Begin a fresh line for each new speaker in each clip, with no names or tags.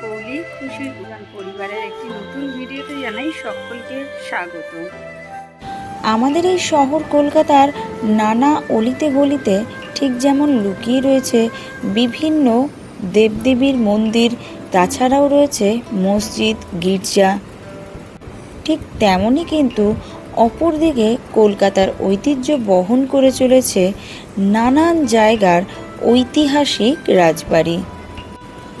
কৌলি খুশির উড়ান পরিবারের একটি নতুন ভিডিওতে জানাই সকলকে স্বাগত।
আমাদের এই শহর কলকাতার নানা অলিতে গলিতে ঠিক যেমন লুকিয়ে রয়েছে বিভিন্ন দেবদেবীর মন্দির, তাছাড়াও রয়েছে মসজিদ, গির্জা। ঠিক তেমনই কিন্তু অপরদিকে কলকাতার ঐতিহ্য বহন করে চলেছে নানান জায়গার ঐতিহাসিক রাজবাড়ি।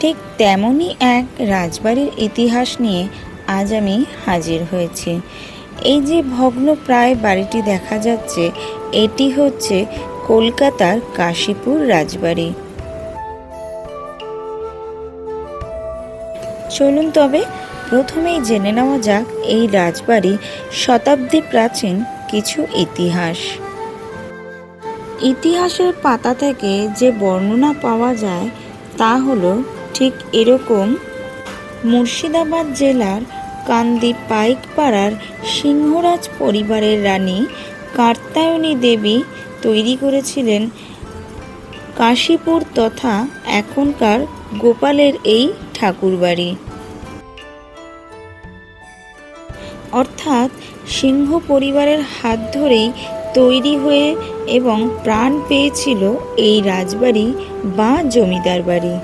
ঠিক তেমনই এক রাজবাড়ির ইতিহাস নিয়ে আজ আমি হাজির হয়েছি। এই যে ভগ্ন প্রায় বাড়িটি দেখা যাচ্ছে, এটি হচ্ছে কলকাতার কাশীপুর রাজবাড়ি। চলুন তবে প্রথমেই জেনে নেওয়া যাক এই রাজবাড়ি শতাব্দী প্রাচীন কিছু ইতিহাস। ইতিহাসের পাতা থেকে যে বর্ণনা পাওয়া যায় তা হলো ঠিক এরকম মুর্শিদাবাদ জেলার কান্দি পাইকপাড়ার সিংহরাজ পরিবারের রানী কার্তায়নী দেবী তৈরি করেছিলেন কাশীপুর তথা এখনকার গোপালের এই ঠাকুরবাড়ি। অর্থাৎ সিংহ পরিবারের হাত ধরেই তৈরি হয়ে এবং প্রাণ পেয়েছিল এই রাজবাড়ি বা জমিদার বাড়ি।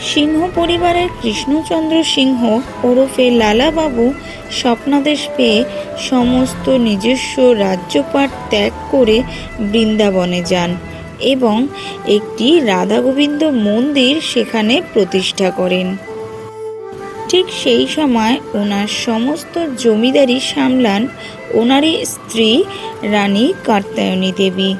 সিংহ পরিবারের কৃষ্ণচন্দ্র সিংহ ওরফে লালাবাবু স্বপ্নাদেশ পেয়ে সমস্ত নিজস্ব রাজ্যপাট ত্যাগ করে বৃন্দাবনে যান এবং একটি রাধা গোবিন্দ মন্দির সেখানে প্রতিষ্ঠা করেন। ঠিক সেই সময় ওনার সমস্ত জমিদারি সামলান ওনারই স্ত্রী রানী কার্তায়নী দেবী।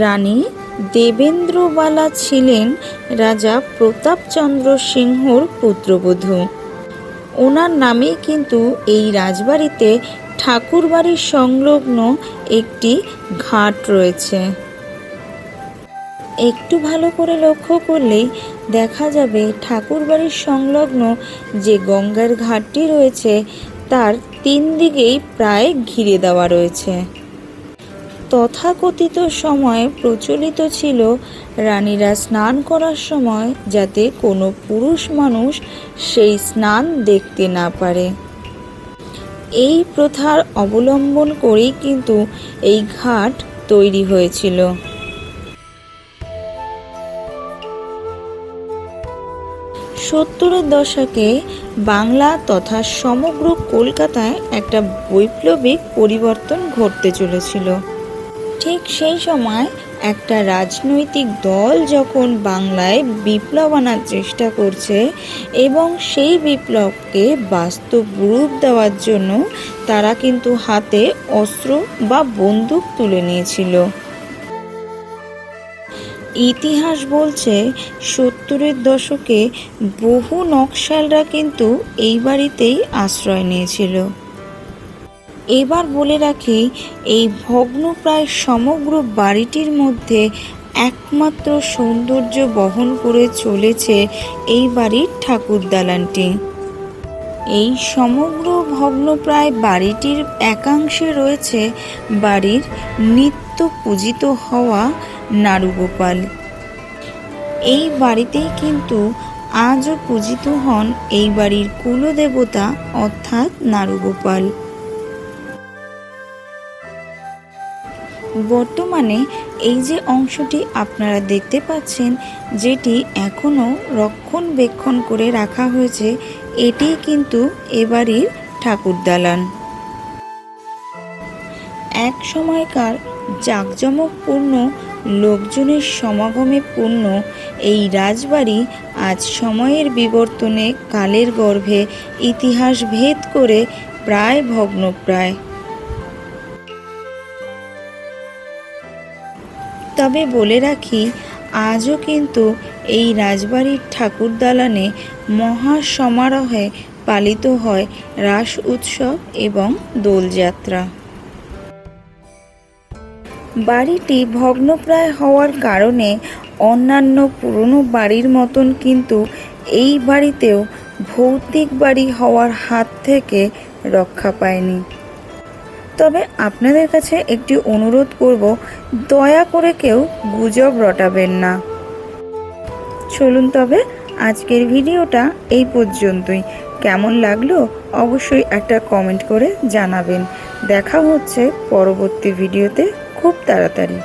রানী দেবেন্দ্রবালা ছিলেন রাজা প্রতাপচন্দ্র সিংহর পুত্রবধূ। ওনার নামে কিন্তু এই রাজবাড়িতে ঠাকুরবাড়ির সংলগ্ন একটি ঘাট রয়েছে। একটু ভালো করে লক্ষ্য করলেই দেখা যাবে ঠাকুরবাড়ির সংলগ্ন যে গঙ্গার ঘাটটি রয়েছে, তার তিন দিকেই প্রায় ঘিরে দেওয়া রয়েছে। তথাকথিত সময়ে প্রচলিত ছিল রানীরা স্নান করার সময় যাতে কোনো পুরুষ মানুষ সেই স্নান দেখতে না পারে। এই প্রথার অবলম্বন করেই কিন্তু এই ঘাট তৈরি হয়েছিল। সত্তরের দশকে বাংলা তথা সমগ্র কলকাতায় একটা বৈপ্লবিক পরিবর্তন ঘটতে চলেছিল। ঠিক সেই সময় একটা রাজনৈতিক দল যখন বাংলায় বিপ্লব আনার চেষ্টা করছে এবং সেই বিপ্লবকে বাস্তব রূপ দেওয়ার জন্য তারা কিন্তু হাতে অস্ত্র বা বন্দুক তুলে নিয়েছিল। ইতিহাস বলছে সত্তরের দশকে বহু নকশালরা কিন্তু এই বাড়িতেই আশ্রয় নিয়েছিল। এবার বলে রাখি, এই ভগ্নপ্রায় সমগ্র বাড়িটির মধ্যে একমাত্র সৌন্দর্য বহন করে চলেছে এই বাড়ির ঠাকুর দালানটি। এই সমগ্র ভগ্নপ্রায় বাড়িটির একাংশে রয়েছে বাড়ির নিত্য পূজিত হওয়া নারুগোপাল। এই বাড়িতেই কিন্তু আজও পূজিত হন এই বাড়ির কুলদেবতা, অর্থাৎ নারুগোপাল। বর্তমানে এই যে অংশটি আপনারা দেখতে পাচ্ছেন, যেটি এখনও রক্ষণবেক্ষণ করে রাখা হয়েছে, এটি কিন্তু এবাড়ির ঠাকুর দালান। এক সময়কার জাঁকজমকপূর্ণ লোকজনের সমাগমে পূর্ণ এই রাজবাড়ি আজ সময়ের বিবর্তনে কালের গর্ভে ইতিহাস ভেদ করে প্রায় ভগ্নপ্রায়। তবে বলে রাখি, আজও কিন্তু এই রাজবাড়ির ঠাকুর দালানে মহা সমারোহে পালিত হয় রাস উৎসব এবং দোলযাত্রা। বাড়িটি ভগ্নপ্রায় হওয়ার কারণে অন্যান্য পুরনো বাড়ির মতন কিন্তু এই বাড়িতেও ভৌতিক বাড়ি হওয়ার হাত থেকে রক্ষা পায়নি। তবে আপনাদের কাছে একটি অনুরোধ করব, দয়া করে কেউ গুজব রটাবেন না। চলুন তবে, আজকের ভিডিওটা এই পর্যন্তই। কেমন লাগল অবশ্যই একটা কমেন্ট করে জানাবেন। দেখা হচ্ছে পরবর্তী ভিডিওতে খুব তাড়াতাড়ি।